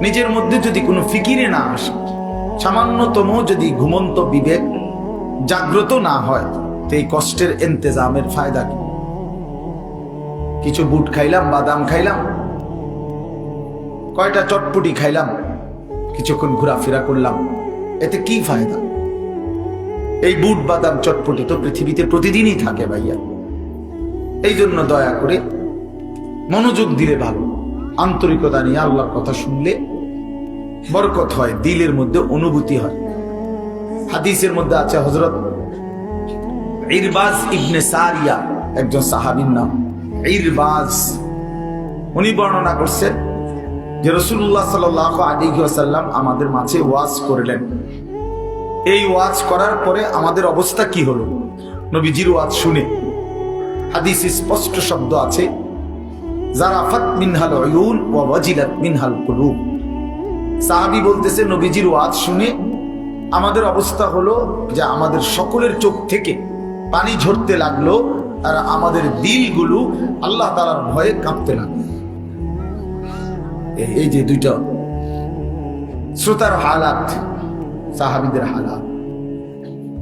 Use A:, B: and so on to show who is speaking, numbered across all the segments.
A: নিজের মধ্যে যদি কোনো ফিকিরে না আসে, সামান্যতম যদি ঘুমন্ত বিবেক জাগ্রত না হয়, তো এই কষ্টের এন্তেজামের ফায়দা কি? কিছু বুট খাইলাম, বাদাম খাইলাম, কয়টা চটপটি খাইলাম, কিছুক্ষণ ঘোরাফেরা করলাম, এতে কি ফায়দা? এই বুট, বাদাম, চটপটি তো পৃথিবীতে প্রতিদিনই থাকে ভাইয়া। এই জন্য দয়া করে মনোযোগ দিলে ভালো। আন্তরিকতা নিয়ে আল্লাহর কথা শুনলে বরকত হয়, দিলের মধ্যে অনুভূতি হয়। হাদিসের মধ্যে আছে হজরত ইরবাজ ইবনে সারিয়া, একজন সাহাবীর নাম। ইরবাজ, উনি বর্ণনা করছেন যে রসুল্লাহ সাল আলী আসাল্লাম আমাদের মাঝে ওয়াজ করলেন। এই ওয়াজ করার পরে আমাদের অবস্থা কি হলো? নবীজির ওয়াজ শুনে। হাদিস স্পষ্ট শব্দ আছে জারাফাত মিনহাল অয়ুন ও ওয়াজিলাত মিনহাল কুলুব। সাহাবি বলতেছে, নবীজির ওয়াজ শুনে আমাদের অবস্থা হলো যে আমাদের সকলের চোখ থেকে পানি ঝরতে লাগল আর আমাদের দিলগুলো আল্লাহ তালার ভয়ে কাঁপতে লাগল। এই- যে দুইটা শ্রোতার হালাত, সাহাবিদের হালাত।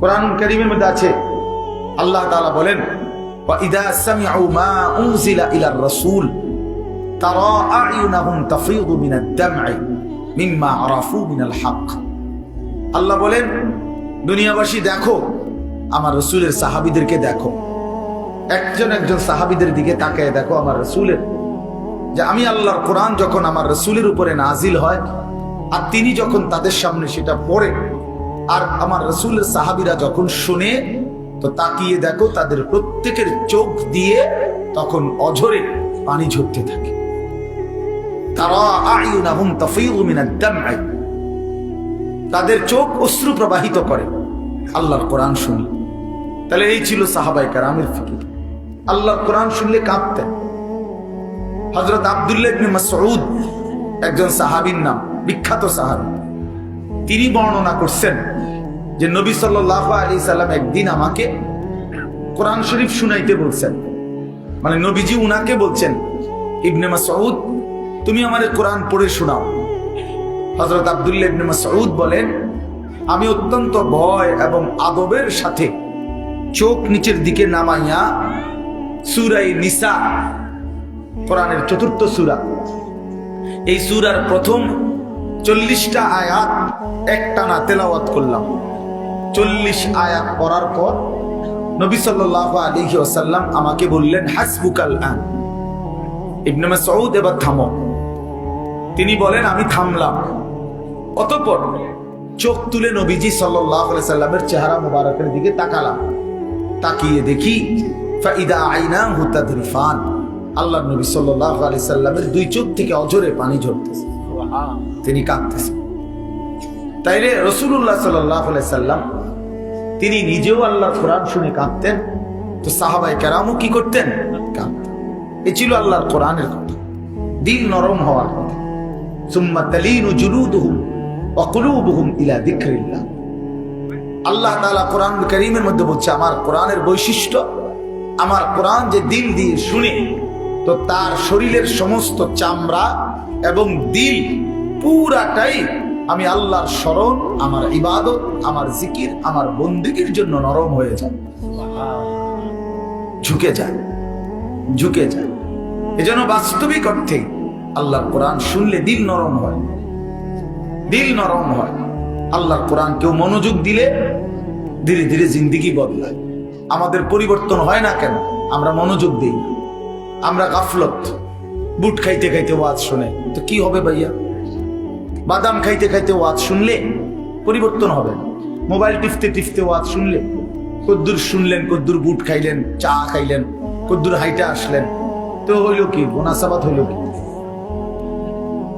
A: কোরআন করিমের মধ্যে আছে, আল্লাহ তাআলা বলেন وَإِذَا سَمِعُوا مَا أُنزِلَ إِلَى الرَّسُولِ تَرَى أَعْيُنَهُمْ تَفِيضُ مِنَ الدَّمْعِ مِمَّا عَرَفُوا مِنَ الْحَقِّ আল্লাহ বলেন দুনিয়াবাসী দেখো আমার রসুলের সাহাবিদেরকে দেখো একজন একজন সাহাবিদের দিকে তাকায় দেখো আমার রসুলের যে আমি আল্লাহর কোরআন যখন আমার রসুলের উপরে নাজিল হয় আর তিনি যখন তাদের সামনে সেটা পড়ে আর আমার রসুলের সাহাবিরা যখন শুনে তো তাকিয়ে দেখো তাদের প্রত্যেকের চোখ দিয়ে তখন অঝরে পানি ঝরতে থাকে। তারা তাদের চোখ অশ্রু প্রবাহিত করে। আল্লাহর কোরআন শুনি। তাহলে এই ছিল সাহাবাই কারামের ফিকির। আল্লাহর কোরআন শুনলে কাঁপতেন হজরত আবদুল্লাহ ইবনে একজন সাহাবীর নাম, বিখ্যাত সাহাবী। তিনি বর্ণনা করছেন যে নবী সাল্লাল্লাহু আলাইহি সাল্লাম একদিন আমাকে কোরআন শরীফ শুনাইতে বলছেন। মানে নবীজি উনাকে বলছেন, ইবনে মাসউদ, তুমি আমাদের কোরআন পড়ে শোনাও। হজরত আবদুল্লাহ ইবনে মাসউদ বলেন, আমি অত্যন্ত ভয় এবং আদবের সাথে চোখ নিচের দিকে নামাইয়া সুরাই নিসা, কোরআনের চতুর্থ সুরা, এই সুরার প্রথম চল্লিশটা আয়াত একটানা তেলাওয়াত করলাম। চল্লিশ আয়াত পড়ার পর নবী সাল্লাহ আলিহি ওসাল্লাম আমাকে বললেন, হাসবুকাল আন। ইবনে মাসউদ এবার থামো। তিনি বলেন, আমি থামলাম। অতঃপর চোখ তুলে নবীজি সাল্লামের চেহারা মুবারকের দিকে তাকালাম। তাকিয়ে দেখি, ফাইদা আইনা হুতাদরিফান আল্লাহ নবী সাল্লাহ আলি সাল্লামের দুই চোখ থেকে অজরে পানি ঝরতেছে। তিনি কাঁদতেছেন তাইলে রসুল্লাহ সাল্লাহ সাল্লাম তিনি নিজেও আল্লাহ কোরআন শুনে কাঁদতেন। তো সাহাবাই কেরামও কি করতেন? কাঁদতেন। এ ছিল আল্লাহর কোরআনের কথা। দিল নরম হওয়ার কথা। সুম্মা তালিনু জুলুদুহুম ওয়া ইলা যিকরিল্লাহ। আল্লাহ তাআলা কোরআন কারীমের মধ্যে বলছে, আমার কোরআনের বৈশিষ্ট্য, আমার কোরআন যে দিল দিয়ে শুনে, তো তার শরীরের সমস্ত চামড়া এবং দিল পুরাটাই আমি আল্লাহর স্মরণ, আমার ইবাদত, আমার জিকির, আমার বন্দিগির জন্য নরম হয়ে যায়। ঝুঁকে যায় ঝুঁকে যায়। এজন্য বাস্তবিক অর্থে আল্লাহ কোরআন শুনলে দিল নরম হয়। দিল নরম হয়। আল্লাহর কোরআন কেউ মনোযোগ দিলে ধীরে ধীরে জিন্দিগি বদলায়। আমাদের পরিবর্তন হয় না কেন? আমরা মনোযোগ দিই আমরা গাফলত। বুট খাইতে খাইতে ওয়াজ শুনে। তো কি হবে ভাইয়া? বাদাম খাইতে খাইতে ওয়াজ শুনলে পরিবর্তন হবে। মোবাইল টিপতে টিপতে ওয়াজ শুনলে কদ্দুর শুনলেন, কদ্দুর বুট খাইলেন, চা খাইলেন, কদ্দুর হাইটা আসলেন। তো হইল কি? মোনাসাবাত হইল কি?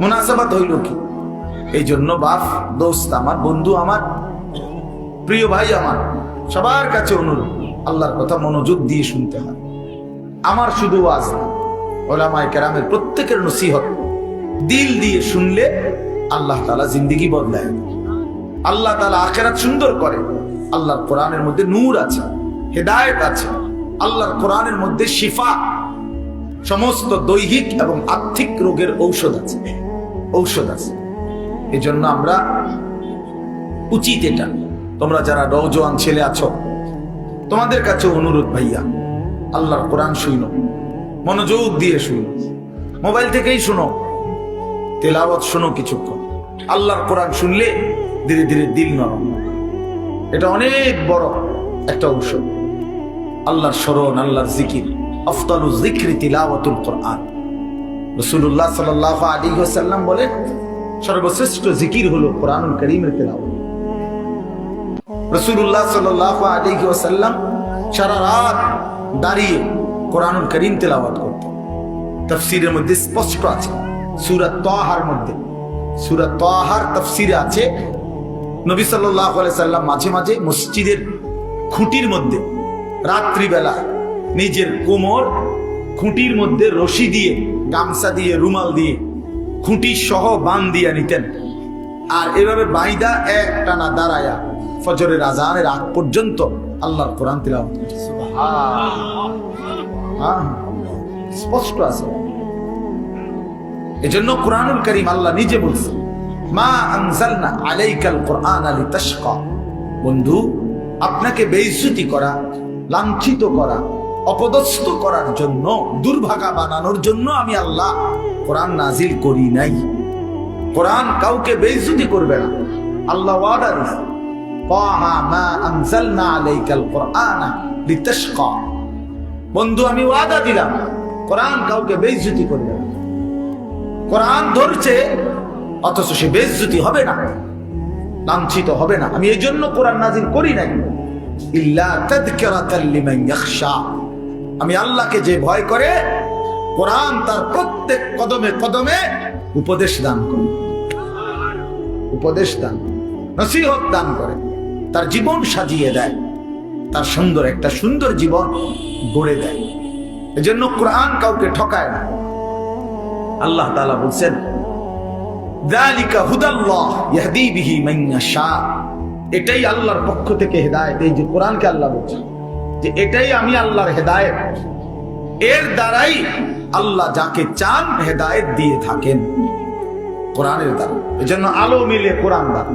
A: মোনাসাবাত হইল কি? এই জন্য বাপ, দোস্ত আমার, বন্ধু আমার, প্রিয় ভাই আমার, সবার কাছে অনুরোধ, আল্লাহর কথা মনোযোগ দিয়ে শুনতে হয়। আমার শুধু ওয়াজ না, ওলামায় কেরামের প্রত্যেকের নসিহত, দিল দিয়ে শুনলে আল্লাহ তালা জিন্দিগি বদলায়। আল্লাহ তালা আখেরাত সুন্দর করে। আল্লাহর কোরআনের মধ্যে নূর আছে, হেদায়েত আছে, আল্লাহর কোরআনের মধ্যে শিফা। সমস্ত দৈহিক এবং আর্থিক রোগের ঔষধ আছে ঔষধ আছে। এজন্য আমরা উচিত এটা। তোমরা যারা নওজোয়ান ছেলে আছো, তোমাদের কাছে অনুরোধ ভাইয়া, আল্লাহর কোরআন শুনো, মনোযোগ দিয়ে শুনো, মোবাইল থেকেই শুনো। তেলাওয়াত শোনো কিছুক্ষণ। আল্লাহর কোরআন শুনলে ধীরে ধীরে দিল নরম। এটা অনেক বড় একটা ঔষধ আল্লাহর স্মরণ, আল্লাহর জিকির আফতালু জিক্রি তিলাওয়াতুল কোরআন। রসুল্লাহ সাল্লাহ আলী সাল্লাম বলেন, সর্বশ্রেষ্ঠ জিকির হলো কোরআনুল করিমের তেলাওয়াত। রসুল্লাহ সাল্লাহ আলী সাল্লাম সারা রাত দাঁড়িয়ে কোরআনুল করিম তেলাওয়াত করতেন। তফসিরের মধ্যে স্পষ্ট আছে। সুরাত তহার মধ্যে। সুরাত তহার তফসিরে আছে নবী সাল্লাহ সাল্লাম মাঝে মাঝে মসজিদের খুঁটির মধ্যে রাত্রিবেলা নিজের কোমর খুঁটির মধ্যে রশি দিয়ে গামছা দিয়ে রুমাল দিয়ে খুঁটি সহ বান দিয়ে নিতেন। আর এভাবে বাইদা এক টানা দাঁড়ায়া ফজরের আজানের আগ পর্যন্ত আল্লাহর কোরআন তিলাওয়াত করতেন। হ্যাঁ, স্পষ্ট আছে। এজন্য কোরআনুল করিম আল্লাহ নিজে বলছে, মা আনজালনা আলাইকাল কোরআন আলি তাশকা বন্ধু, আপনাকে বেইজ্জতি করা, লাঞ্ছিত করা, অপদস্থ করার জন্য, দুর্ভাগা বানানোর জন্য আমি আল্লাহ কোরআন নাজিল করি নাই। কোরআন কাউকে বেইজ্জতি করবে না। আল্লাহ ওয়াদা দিছে মা আনজালনা আলাইকাল কোরআন লিতাশকা। বন্ধু, আমি ওয়াদা দিলাম, কোরআন কাউকে বেইজ্জতি করবে না। কোরআন ধরছে, অথচ সে বেজ্জতি হবে না, লাঞ্ছিত হবে না। আমি এই জন্য কোরআন নাজির করি নাই। আমি আল্লাহকে যে ভয় করে, কোরআন তার প্রত্যেক কদমে কদমে উপদেশ দান করে। উপদেশ দান নসিহত দান করে। তার জীবন সাজিয়ে দেয়। তার সুন্দর একটা সুন্দর জীবন গড়ে দেয়। এজন্য কোরআন কাউকে ঠকায় না। আল্লাহ তালা বলছেন এটাই আল্লাহর পক্ষ থেকে হেদায়েত। এই যে কোরআনকে আল্লাহ বলছেন যে এটাই আমি আল্লাহর হেদায়েত। এর দ্বারাই আল্লাহ যাকে চান হেদায়েত দিয়ে থাকেন কোরআনের দ্বারা। এজন্য আলো মিলে কোরআন দ্বারা।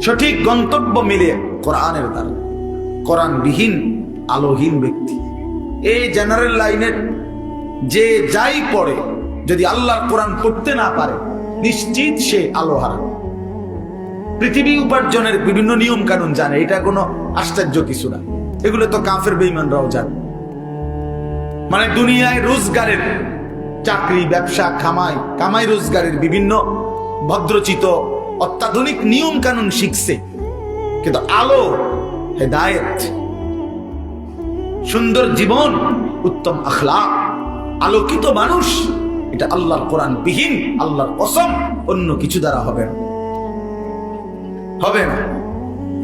A: সঠিক গন্তব্য মিলে কোরআনের দ্বারা। কোরআনবিহীন, আলোহীন ব্যক্তি। এই জেনারেল লাইনের যে যাই পড়ে যদি আল্লাহর কোরআন পড়তে না পারে, নিশ্চিত সে আলো হারা পৃথিবী উপার্জনের বিভিন্ন নিয়ম কানুন জানে, এটা কোনো আশ্চর্য কিছু না। এগুলো তো কাফের বেইমানরাও জানে। মানে দুনিয়ায় রোজগারের চাকরি, ব্যবসা খামাই কামাই রোজগারের বিভিন্ন ভদ্রচিত, অত্যাধুনিক নিয়ম কানুন শিখছে। কিন্তু আলো, হেদায়েত, সুন্দর জীবন, উত্তম আখলা আলোকিত মানুষ এটা আল্লাহর কোরআন বিহীন আল্লাহর কসম, অন্য কিছু দ্বারা হবে না। হবে না।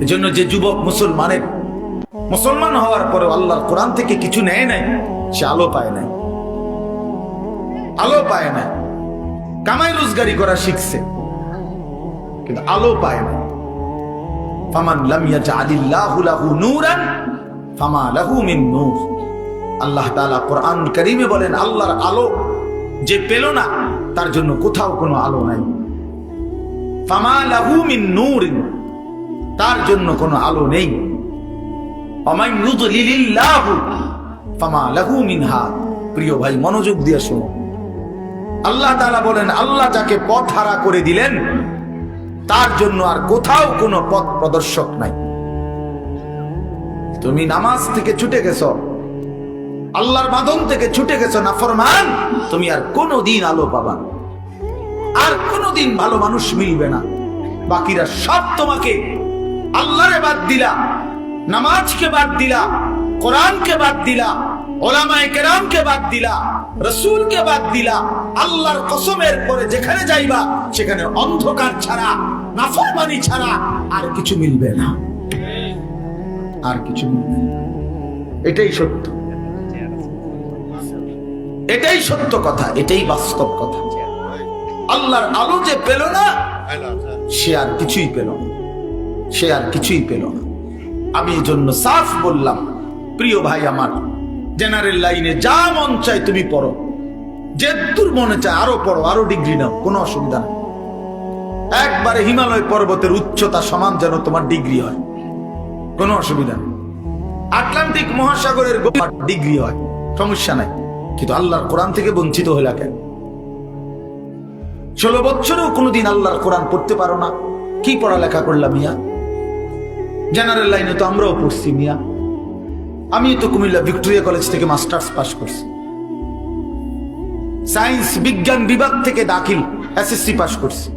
A: এজন্য যে যুবক মুসলমানের মুসলমান হওয়ার পরেও আল্লাহর কোরআন থেকে কিছু নেয় নাই, সে আলো পায় নাই। আলো পায় না কামাই রোজগারি করা শিখছে, কিন্তু আলো পায় না ফামান লাম ইয়াজআলিল্লাহু লাহু নূরান, ফামা লাহু মিন নূর। আল্লাহ তাআলা কোরআন কারীমে বলেন, আল্লাহর আলো যে পেল না, তার জন্য কোথাও কোনো আলো নাই। নূর তার জন্য কোনো আলো নেই। প্রিয় ভাই, মনোযোগ দিয়ে শোনো আল্লাহ তাআলা বলেন, আল্লাহ যাকে পথ হারা করে দিলেন, তার জন্য আর কোথাও কোনো পথ প্রদর্শক নাই। তুমি নামাজ থেকে ছুটে গেছো আল্লাহর মাদন থেকে ছুটে গেছো না, ফরমান, তুমি আর কোনো দিন আলো পাবা আর কোনো দিন ভালো মানুষ মিলবে না। বাকিরা সব তোমাকে আল্লাহরে বাদ দিলা, নামাজকে বাদ দিলা, কোরআনকে বাদ দিলা, ওলামায়ে কেরামকে বাদ দিলা, রসুলকে বাদ দিলা, আল্লাহর কসমের পরে যেখানে যাইবা, সেখানে অন্ধকার ছাড়া, নাফরমানি ছাড়া আর কিছু মিলবে না। আর কিছু মিলবে না। এটাই সত্য। এটাই সত্য কথা, এটাই বাস্তব কথা। আল্লাহর আলো যে পেল না, সে আর কিছুই পেল না। সে আর কিছুই পেল না। আমি এই জন্য সাফ বললাম, প্রিয় ভাই আমার জেনারেল লাইনে যা মন চাই তুমি পড়ো। যে দূর মনে চায় আরও পড়ো, আরও ডিগ্রি নাও, কোনো অসুবিধা নেই। একবারে হিমালয় পর্বতের উচ্চতা সমান যেন তোমার ডিগ্রি হয়। কোনো অসুবিধা নেই। আটলান্টিক মহাসাগরের ডিগ্রি হয়, সমস্যা নাই। কিন্তু আল্লাহর কোরআন থেকে বঞ্চিত হইলা কেন? ষোলো বছরেও কোনোদিন আল্লাহর কোরআন পড়তে পারো না। কি পড়ালেখা করলাম মিয়া? জেনারেল লাইনে তো আমরাও পড়ছি মিয়া। আমি তো কুমিল্লা ভিক্টোরিয়া কলেজ থেকে মাস্টার্স পাস করছি। সায়েন্স, বিজ্ঞান বিভাগ থেকে দাখিল, এসএসসি পাস করছি।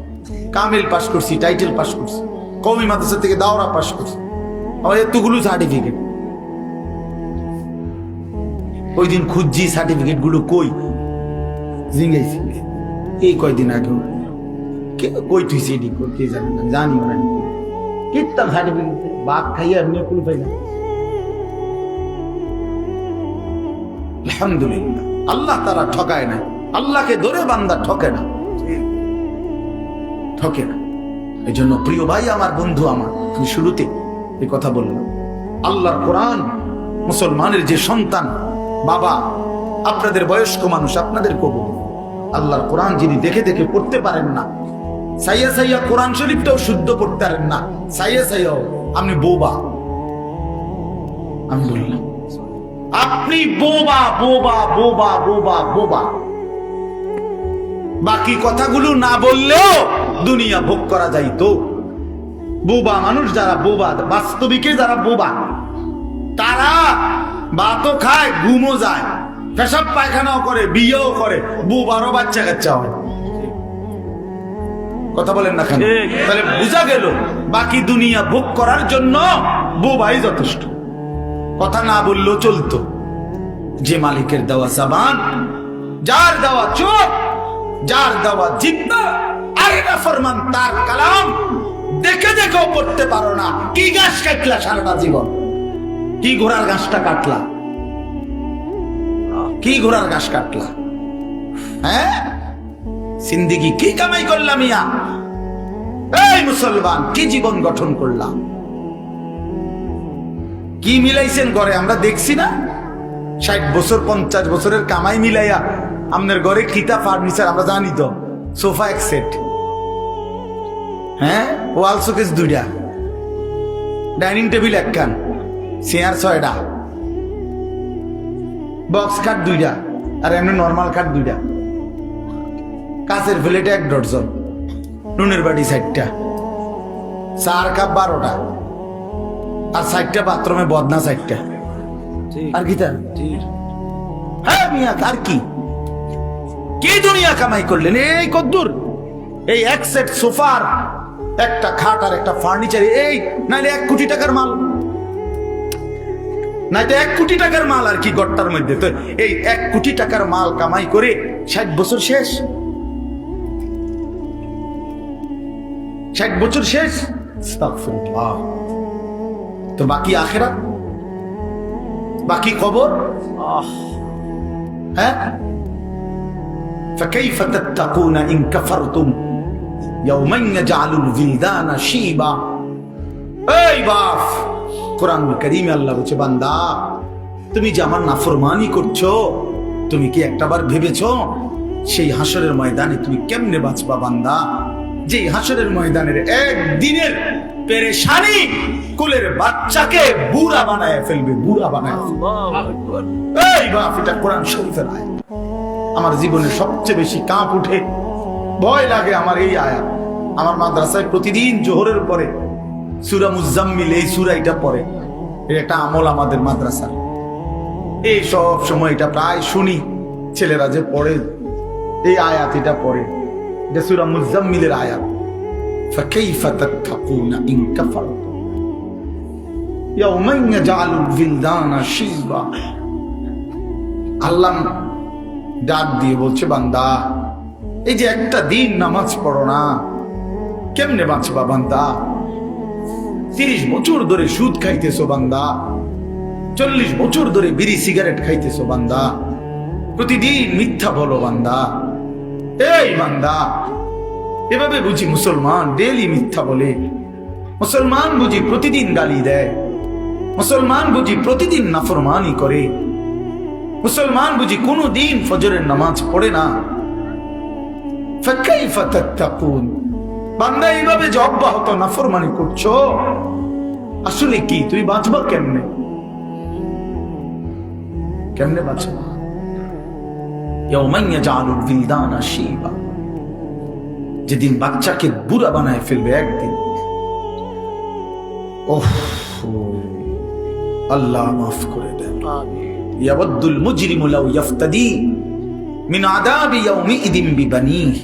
A: কামিল পাস করছি, টাইটেল পাস করছি। কৌমি মাদ্রাসা থেকে দাওরা পাস করছি। আমার এতগুলো সার্টিফিকেট ওই দিন খুঁজছি সার্টিফিকেটগুলো কই? জিঙ্গাইছি। এই কয়দিন আগে কই তুই সেটি কে জানি না জানি না কিতাব সার্টিফিকেট? বাপ খাইয়া এমনি কুল পাই না আলহামদুলিল্লাহ। আল্লাহ তারা ঠকায় না। আল্লাহকে ধরে বান্দা ঠকে না। ঠকে না। এই জন্য প্রিয় ভাই, আমার বন্ধু, আমার আমি শুরুতে এই কথা বললাম। আল্লাহর কোরআন মুসলমানের যে সন্তান বাবা, আপনাদের বয়স্ক মানুষ আপনাদের কবু আল্লাহর কোরআন যিনি দেখে দেখে পড়তে পারেন না, সাইয়া সাইয়া কোরআন শরীফটাও শুদ্ধ পড়তে পারেন না। সাইয়া সাইয়াও আপনি বোবা। আমি বললাম আপনি বোবা বোবা বোবা বোবা বোবা। বাকি কথাগুলো না বললেও দুনিয়া ভোগ করা যাইতো বোবা মানুষ যারা বোবা, বাস্তবিকে যারা বোবা, তারা ভাতও খায় ঘুমও যায়। পেশাব পায়খানাও করে বিয়েও করে বোবারও বাচ্চা কাচ্চা হয়। কথা বলেন না কেন? তাহলে বোঝা গেল বাকি দুনিয়া ভোগ করার জন্য বোবাই যথেষ্ট। কথা না বললেও চলতো। যে মালিকের দেওয়া সাবান যার দেওয়া চোখ যার দেওয়া জিব্বা আরে না ফরমান তার কালাম দেখে দেখেও পড়তে পারো না। কি গাছ কাটলা সারাটা জীবন? কি ঘোড়ার গাছটা কাটলা? কি ঘোড়ার গাছ কাটলা? হ্যাঁ? সিন্দিগি কি কামাই করলাম ইয়া এই মুসলমান, কি জীবন গঠন করলাম কি মিলাইছেন ঘরে? আমরা দেখছি না? ষাট বছর, পঞ্চাশ বছরের কামাই মিলাইয়া আপনার ঘরে কিতা ফার্নিচার আমরা জানি তো। সোফা এক সেট। হ্যাঁ? ওয়াল শোকেস দুইটা। ডাইনিং টেবিল একখান। চেয়ার ছয়টা। বক্স খাট দুইটা আর এমনি নর্মাল খাট দুইটা। কাছের প্লেটে এক ডজন নুনের বাটি সাইডটা চার কাপ বারোটা আর সাইডটা বাথরুমে বদনা সাইডটা আর কি তা হ্যাঁ মিয়া আর কি? কি দুনিয়া কামাই করলেন? এই কদ্দুর এই এক সেট সোফার একটা খাট আর একটা ফার্নিচার এই নাইলে এক কোটি টাকার মাল। নাই তো এক কোটি টাকার মাল আর কি গড়টার মধ্যে তো এই এক কোটি টাকার মাল কামাই করে ষাট বছর শেষ ষাট বছর শেষ আস্তাগফিরুল্লাহ। তো বাকি আখেরা বাকি কবর হ্যাঁ فكيف تتقون إن كفرتم يوما يجعل الولدان شيبا এই বাপ কোরআন করিমে আল্লাহ বলছে, বান্দা, তুমি যে আমার নাফরমানি করছ, তুমি কি একটাবার ভেবেছ সেই হাসরের ময়দানে তুমি কেমনে বাঁচবা বান্দা? যে হাসরের ময়দানের একদিনের পেরেশানি কুলের বাচ্চাকে বুড়া বানায় ফেলবে, বুড়া বানায় এই বাপ, এটা কোরআন শরীফের আয়াত। আমার জীবনে সবচেয়ে বেশি কাঁপ উঠে, ভয় লাগে আমার এই আয়াত। আমার মাদ্রাসায় প্রতিদিন জোহরের পরে সুরা মুজাম্মিল, এই সুরা এটা পড়ে এটা আমল আমাদের মাদ্রাসার। এই সব সময় এটা প্রায় শুনি, ছেলেরা যে পড়ে, এই আয়াত এটা পড়ে। এটা সুরা মুজাম্মিলের আয়াত। কেমনে বাঁচবা বান্দা? তিরিশ বছর ধরে সুদ খাইতেছো বান্দা। চল্লিশ বছর ধরে বিড়ি, সিগারেট খাইতেছো বান্দা। প্রতিদিন মিথ্যা বলো বান্দা। এই বান্দা, এভাবে বুঝি মুসলমান ডেলি মিথ্যা বলে। মুসলমান বুঝি প্রতিদিন গালি দেয়। মুসলমান বুঝি প্রতিদিন নাফরমানি করে। মুসলমান বুঝি কোনো দিন ফজরের নামাজ পড়ে না। ফাকাইফা তাত্তাকুন? বান্দা এইভাবে যে অব্যাহত নাফরমানি করছ। আসলে কি তুমি বাঁচবা কেমনে? কেমনে বাঁচবা? যেদিন বাচ্চাকে বুড়া বানায় ফেলবে একদিন। ওহ আল্লাহ মাফ করে দেন। ইয়াবদ্দুল মুজরিমু লাউ ইয়াফতাদি মিন আদাবি ইয়াউমিইদিন বিবানিহি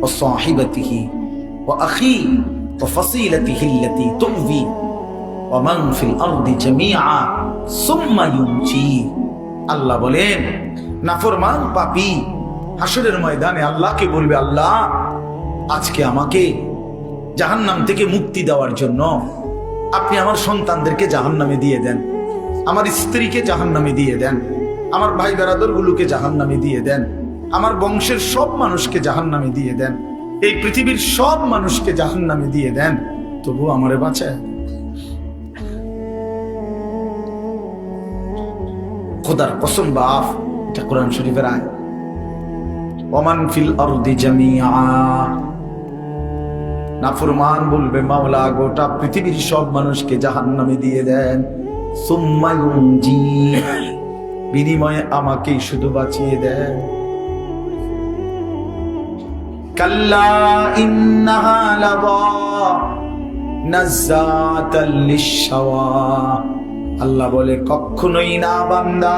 A: ওয়া সাহিবাতিহি ফাসিলাতিহি আল্লাতী তু'বি ওয়া মান ফিল আরদি জামিআ সুম্মা ইউনজি আল্লাহ বলেন, নাফরমান পাপী, হাসরের ময়দানে আল্লাহকে বলবে, আল্লাহ, আজকে আমাকে জাহান্নাম থেকে মুক্তি দেওয়ার জন্য আপনি আমার সন্তানদেরকে জাহান্নামে দিয়ে দেন, আমার স্ত্রীকে জাহান্নামে দিয়ে দেন, আমার ভাই বেরাদর গুলোকে জাহান্নামে দিয়ে দেন, আমার বংশের সব মানুষকে জাহান্নামে দিয়ে দেন এই পৃথিবীর সব মানুষকে জাহান্নামে দিয়ে দেন তবু আমারে বাঁচায়। খোদার কসম বাপ, এটা কোরআন শরীফের আয় ওমান ফিল আরদি জামিআ। নাফরমান বলবে, মাওলা গোটা পৃথিবীর সব মানুষকে জাহান্নামে দিয়ে দেন। সুম্মা বিনিময়ে আমাকেই শুধু বাঁচিয়ে দেন। আল্লাহ বলে, কখনোই না বান্দা,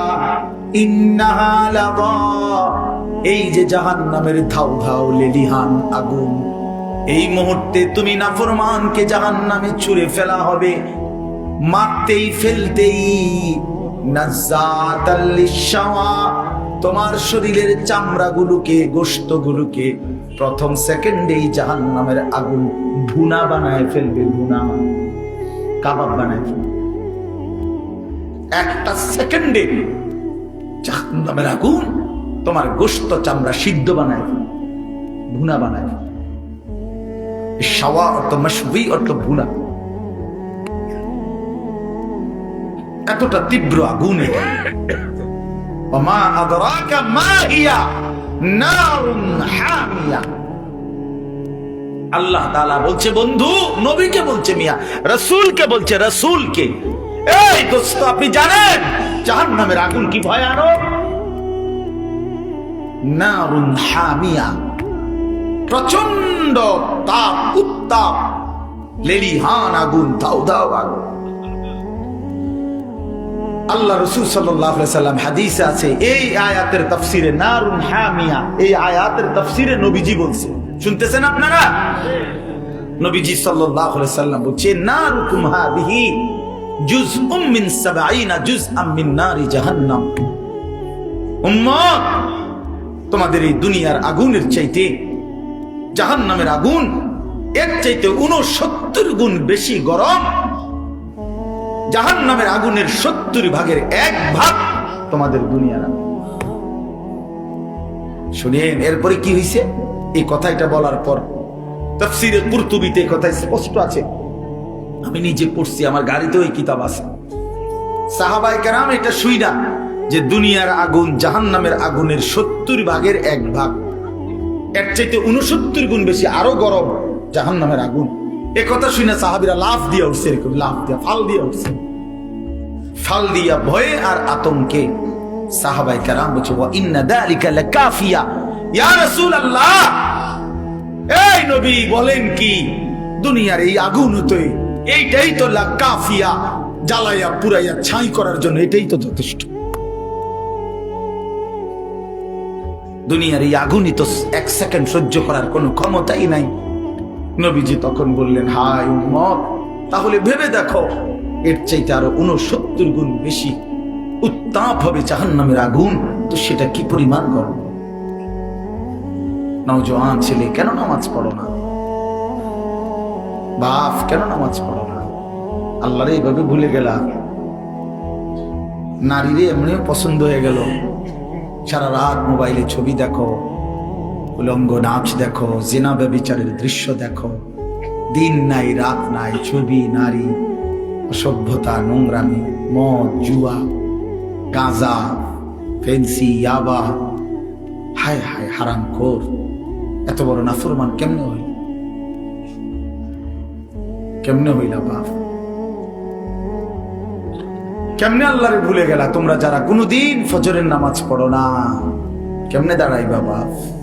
A: ইন্নাহা এই যে জাহান্নামের ধাউ ধাউ লেলিহান আগুন, এই মুহূর্তে তুমি নাফরমানকে জাহান্নামে ছুঁড়ে ফেলা হবে। মারতেই ফেলতেই তোমার শরীরের চামড়াগুলোকে, গোশতগুলোকে প্রথম সেকেন্ডে এই জাহান নামের আগুন ভুনা বানায় ফেলবে, ভুনা। কাবাব বানায় ফেলবে। একটা সেকেন্ডে জাহান নামের আগুন তোমার গোস্ত চামড়া সিদ্ধ বানায় ফেলবে, ভুনা বানায় ফেলবে। সাওয়া অর্থ মশবি অর্থ ভুনা। এতটা তীব্র আগুন। এটা মা আদরাকা মা হিয়া। আল্লাহ তাআলা বলছে, বন্ধু, নবীকে বলছে মিয়া, রসুলকে বলছে, রসুলকে। এই দোস্ত, আপনি জানেন জাহান্নামের আগুন কি ভয়ানক? নারুন প্রচণ্ড তাপ, উত্তাপ, লেলিহান আগুন দাউ দাউ আগুন। আল্লাহ রসুল সাল্লাম হাদিসে আছে, এই আয়াতের তফসিরে নারুন হামিয়া, এই আয়াতের তফসিরে নবীজি বলছে। শুনতেছেন আপনারা? নবীজি আলাইহি সাল্লাম বলছে, নারুকুম হাদিহি জুজউম মিন সাবঈনা জুজআম মিন নারি জাহান্নাম। উম্মত, তোমাদের এই দুনিয়ার আগুনের চাইতে, জাহান্নামের আগুন, এর চাইতে উনসত্তর গুণ বেশি গরম জাহান নামের আগুনের সত্তর ভাগের এক ভাগ তোমাদের দুনিয়ার শুনেন, এরপরে কি হয়েছে এই কথাটা বলার পর তফসিরে কুরতুবিতে কথা স্পষ্ট আছে। আমি নিজে পড়ছি, আমার গাড়িতেও এই কিতাব আছে। সাহাবাই কেরাম এটা শুই না যে দুনিয়ার আগুন জাহান নামের আগুনের সত্তর ভাগের এক ভাগ। এর চাইতে উনসত্তর গুণ বেশি আরও গরম জাহান নামের আগুন। এ কথা শুনে সাহাবিরা লাফ দিয়ে উঠছে, এরকম লাফ দিয়া, ফাল দিয়ে উঠছে। ফাল দিয়া ভয়ে আর আতঙ্কে সাহাবাই কারাম বলছে ইন্না দালিকা লাকাফিয়া। ইয়া এই নবী বলেন কি, দুনিয়ার এই আগুন হতে এইটাই তো লাকাফিয়া জ্বালাইয়া পুরাইয়া ছাই করার জন্য এটাই তো যথেষ্ট। দুনিয়ার এই আগুনই তো এক সেকেন্ড সহ্য করার কোনো ক্ষমতাই নাই। নবীজি তখন বললেন হাই উম্মত, তাহলে ভেবে দেখো, এর চাইতে আরও উনসত্তর গুণ বেশি উত্তাপ হবে জাহান্নামের আগুন। তো সেটা কি পরিমাণ গরম? নওজোয়ান ছেলে, কেন নামাজ পড়ো না? বাপ, কেন নামাজ পড়ো না? আল্লাহরে এইভাবে ভুলে গেলা। নারীরে এমনিও পছন্দ হয়ে গেল। সারা রাত মোবাইলে ছবি দেখো উলঙ্গ নাচ দেখো, জেনা ব্যবিচারের দৃশ্য দেখো। দিন নাই, রাত নাই, ছবি, নারী, অসভ্যতা, নোংরামি, মদ, জুয়া, গাঁজা, ফেন্সি, ইয়াবা। হায় হায়, হারাম খোর, এত বড় নাফরমান কেমনে হইল? কেমনে হইলা বাপ কেমনে আল্লাহরে ভুলে গেলা তোমরা যারা কোনোদিন ফজরের নামাজ পড়ো না? কেমনে দাঁড়াইবা বাপ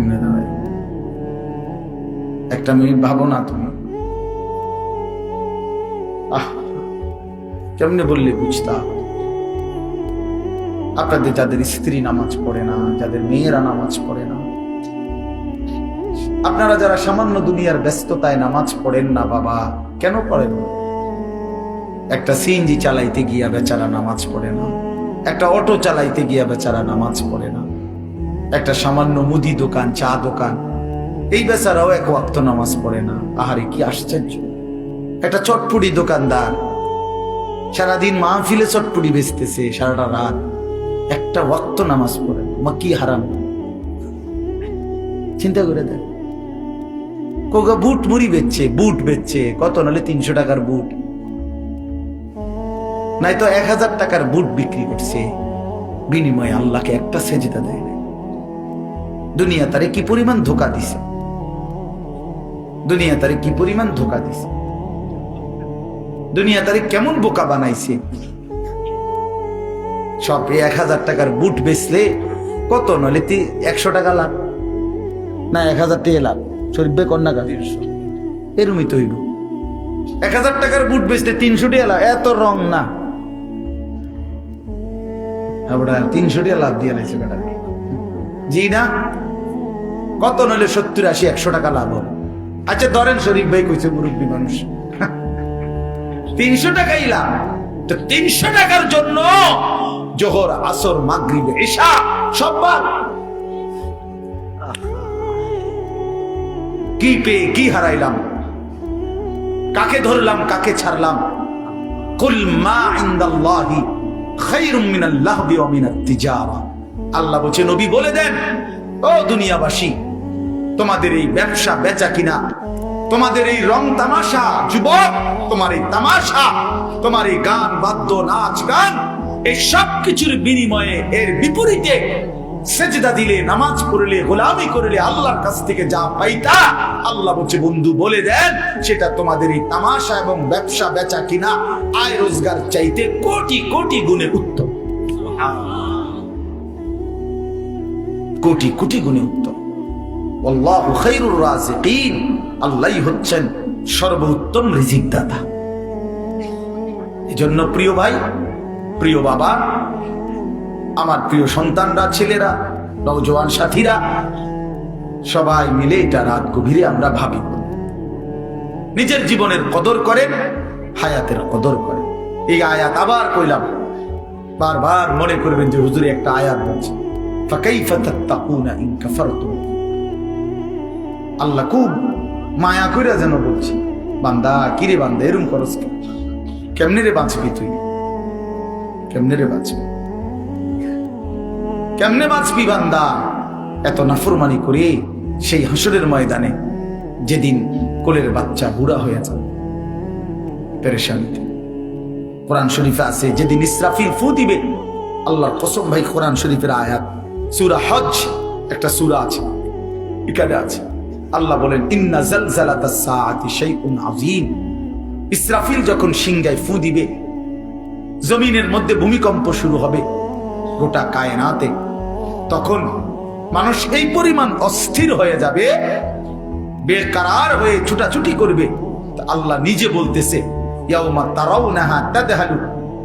A: কেমনে দাঁড়াই। একটা মিনিট ভাবো না তুমি। আহ, কেমনে বললে বুঝতা? আপনাদের যাদের স্ত্রী নামাজ পড়ে না, যাদের মেয়েরা নামাজ পড়ে না, আপনারা যারা সামান্য দুনিয়ার ব্যস্ততায় নামাজ পড়েন না বাবা, কেন পড়েন? একটা সিএনজি চালাইতে গিয়া বেচারা নামাজ পড়ে না, একটা অটো চালাইতে গিয়া বেচারা নামাজ পড়ে না একটা সামান্য মুদি দোকান, চা দোকান। এই বেচারাও এক ওয়াক্ত নামাজ পড়ে না। আহারে, কি আশ্চর্য। একটা চটপুরি দোকানদার। সারাদিন মাহফিলে চটপুরি বেচতেছে, সারাটা রাত। একটা ওয়াক্ত নামাজ পড়ে। মা, কি হারাম। চিন্তা করে দেখ। কোকা বুট মুড়ি বেচছে, বুট বেচছে। কত নালে তিনশো টাকার বুট। নাই তো এক হাজার টাকার বুট বিক্রি করছে। বিনিময়ে আল্লাহকে একটা সেজেতা দেয়। দুনিয়া তারে কি পরিমাণ ধোকা দিছে? দুনিয়া তারে কি পরিমাণ ধোকা দিছে? দুনিয়া তারে কেমন বোকা বানাইছে? সব এক হাজার টাকার বুট বেচলে কত? নলে তি একশো টাকা লাভ। না, এক হাজার টাকা লাভ। শরীফ কন্যা গা এরমই তো হইব। এক হাজার টাকার বুট বেচলে তিনশো টাকা লাভ। এত রং না। আমরা তিনশো টাকা লাভ দিয়ে লাইছে বেটা। জি না কত নইলে সত্তর, আশি, একশো টাকা লাভ হবে। আচ্ছা ধরেন শরীফ ভাই কইছে, মুরব্বী মানুষ। তিনশো টাকাই লাভ। তো তিনশো টাকার জন্য জোহর, আসর, মাগরিব এশা সব কি পেয়ে কি হারাইলাম? কাকে ধরলাম, কাকে ছাড়লাম? কুল মা ইনদাল্লাহি খায়রুম মিনাল লাহবি ওয়া মিনাত তিজারা। আল্লাহ বলছে, নবী বলে দেন, ও দুনিয়াবাসী, তোমাদের এই ব্যবসা বেচা কিনা, তোমাদের এই রং তামাশা, যুবক, তোমার এই তামাশা, তোমার এই গান, বাদ্য, নাচ, গান, এই সব কিছুর বিনিময়ে এর বিপরীতে সেজদা দিলে, নামাজ পড়লে, গোলামি করলে আল্লাহর কাছ থেকে যা পাইতা, আল্লাহ বলছে, বন্ধু, বলে দেন, সেটা তোমাদের এই তামাশা এবং ব্যবসা বেচা কিনা, আয় রোজগার চাইতে কোটি কোটি গুণে উত্তম। কোটি কোটি গুণে উত্তম। আল্লাহু হচ্ছেন সর্বোত্তম রিজিক দাতা এজন্য প্রিয় ভাই, প্রিয় বাবা, আমার প্রিয় সন্তানরা, ছেলেরা, নওজোয়ান সাথীরা, সবাই মিলে এটা রাত গভীরে আমরা ভাবি। নিজের জীবনের কদর করেন, হায়াতের কদর করেন। এই আয়াত আবার কইলাম, বারবার মনে করবেন যে হুজুরে একটা আয়াত বলছে। আল্লাহ খুব মায়া কইরা যেন বলছি, বান্দা বান্দা, এরম কেমনে রে বাঁচবি তুই? কেমনে রে বাঁচবি? কেমনে বাঁচবি বান্দা? এত নাফরমানি করে সেই হাসরের ময়দানে যেদিন কোলের বাচ্চা বুড়া হয়ে যাবে পেরেশানিতে কোরআন শরীফে আছে, যেদিন ইসরাফিল ফু দিবে, আল্লাহর কসম ভাই, কোরআন শরীফের আয়াত সূরা হজ একটা সূরা আছে। এখানে আছে। আল্লাহ বলেন, ইন্না জালজালাতাস সাআতি শাইউন আযীম। ইসরাফিল যখন সিংহায় ফু দিবে, জমিনের মধ্যে ভূমিকম্প শুরু হবে গোটা কায়নাতে। তখন মানুষ এই পরিমাণ অস্থির হয়ে যাবে, বেকারার হয়ে ছুটাছুটি করবে। আল্লাহ নিজে বলতেছে, ইয়াউমা তারাউনাহা তাদহালু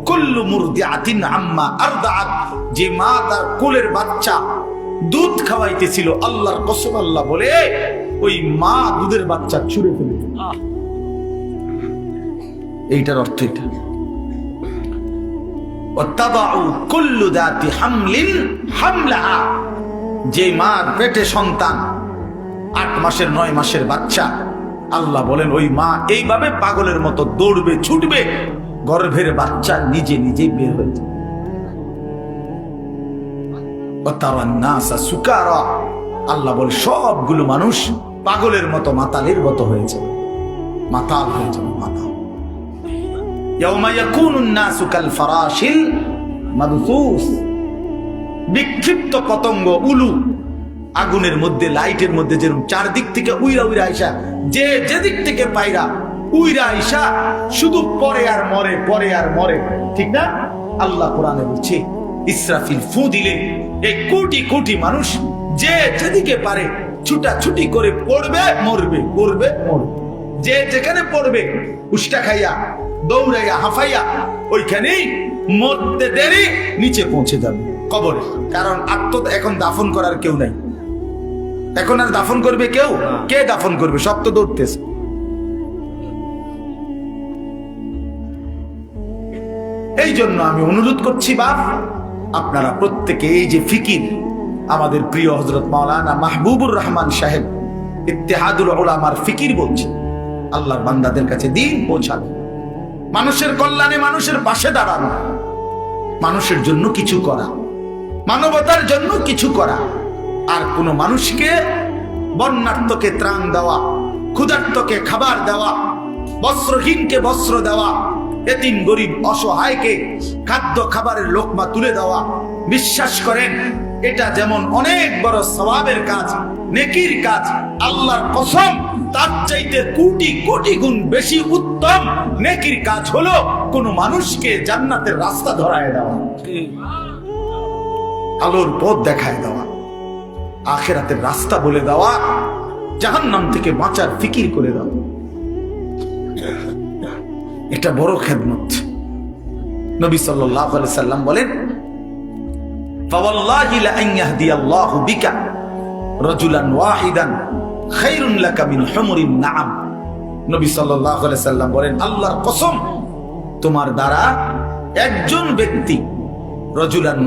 A: কুল্লু মুরদিআতিন আম্মা আরদাআত। যে মা তার কোলের বাচ্চা দুধ খাওয়াইতেছিল, আল্লাহর কসম আল্লাহ বলে, ওই মা দুধের বাচ্চা ছুঁড়ে ফেলে। এইটার অর্থ এটা। কুল্লু দাতি হামলিন হামলাহা। যে মার পেটে সন্তান, আট মাসের, নয় মাসের বাচ্চা, আল্লাহ বলেন, ওই মা এইভাবে পাগলের মতো দৌড়বে, ছুটবে। গর্ভের বাচ্চা নিজে নিজে বের হয়ে সুকারা। আল্লাহ বলে, সবগুলো মানুষ পাগলের মতো, মাতালের মতো হয়েছে মাতাল হয়ে যাবে, মাতাল। বিক্ষিপ্ত পতঙ্গ, উলু। আগুনের মধ্যে, লাইটের মধ্যে যেরকম চারদিক থেকে উইরা উইরা আইসা, যে যেদিক থেকে পাইরা উইরা আইসা শুধু পরে আর মরে পরে আর মরে। ঠিক না? আল্লাহ কোরআনে বলছে ইসরাফিল ফু দিলে এই কোটি কোটি মানুষ যে যেদিকে পারে ছুটা ছুটি করে পড়বে মরবে পড়বে মরবে। যে যেখানে পড়বে উষ্টা খাইয়া দৌড়াইয়া হাফাইয়া ওইখানেই মরতে দেরি নিচে পৌঁছে যাবে কবরে। কারণ আত্ম এখন দাফন করার কেউ নাই। এখন আর দাফন করবে কেউ? কে দাফন করবে? সব তো দৌড়তেছে। এই জন্য আমি অনুরোধ করছি, বাপ, আপনারা প্রত্যেকে এই যে ফিকির আমাদের প্রিয় হজরত মাওলানা মাহবুবুর রহমান সাহেব, ইত্তেহাদুল ওলামার ফিকির বলছে আল্লাহর বান্দাদের কাছে দিন পৌঁছাবে মানুষের কল্যাণে মানুষের পাশে দাঁড়ানো। মানুষের জন্য কিছু করা, মানবতার জন্য কিছু করা, আর কোন মানুষকে বন্যার্থকে ত্রাণ দেওয়া ক্ষুধার্তকে খাবার দেওয়া, বস্ত্রহীনকে বস্ত্র দেওয়া এতিম গরিব অসহায়কে খাদ্য খাবারের লোকমা তুলে দেওয়া। বিশ্বাস করেন, এটা যেমন অনেক বড় সবাবের কাজ, নেকির কাজ, আল্লাহর কসম, তার চাইতে কোটি কোটি গুণ বেশি উত্তম নেকির কাজ হলো কোন মানুষকে জান্নাতের রাস্তা ধরায় দেওয়া, আলোর পথ দেখায় দেওয়া, আখেরাতের রাস্তা বলে দেওয়া, জাহান্নাম থেকে বাঁচার ফিকির করে দেওয়া। এটা বড় খেদমত। নবী আলাইহি সাল্লাম বলেন বলেন, আল্লাহর তোমার দ্বারা একজন ব্যক্তি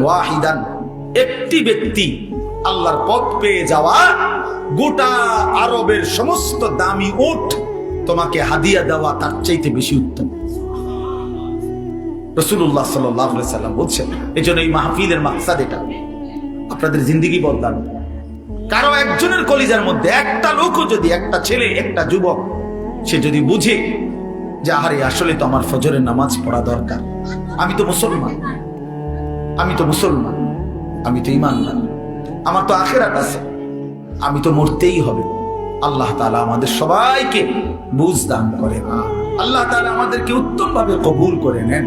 A: ওয়াহিদান, একটি ব্যক্তি আল্লাহর পথ পেয়ে যাওয়া গোটা আরবের সমস্ত দামি উট তোমাকে হাদিয়া দেওয়া তার চাইতে বেশি উত্তম। রসুল্লাহ সাল্লাম বলছেন এই জন্য এই মাহফিলের মাকসাদ এটা। আপনাদের জিন্দিগি বদলানো। কারও একজনের কলিজার মধ্যে একটা লোকও যদি, একটা ছেলে, একটা যুবক, সে যদি বুঝে যে, আহারে, আসলে তো আমার ফজরের নামাজ পড়া দরকার। আমি তো মুসলমান। আমি তো মুসলমান। আমি তো ইমানদার আমার তো আখেরাত আছে। আমি তো মরতেই হবে। আল্লাহ তালা আমাদের সবাইকে বুঝ দান করেন। আল্লাহ তালা আমাদেরকে উত্তমভাবে কবুল করে নেন।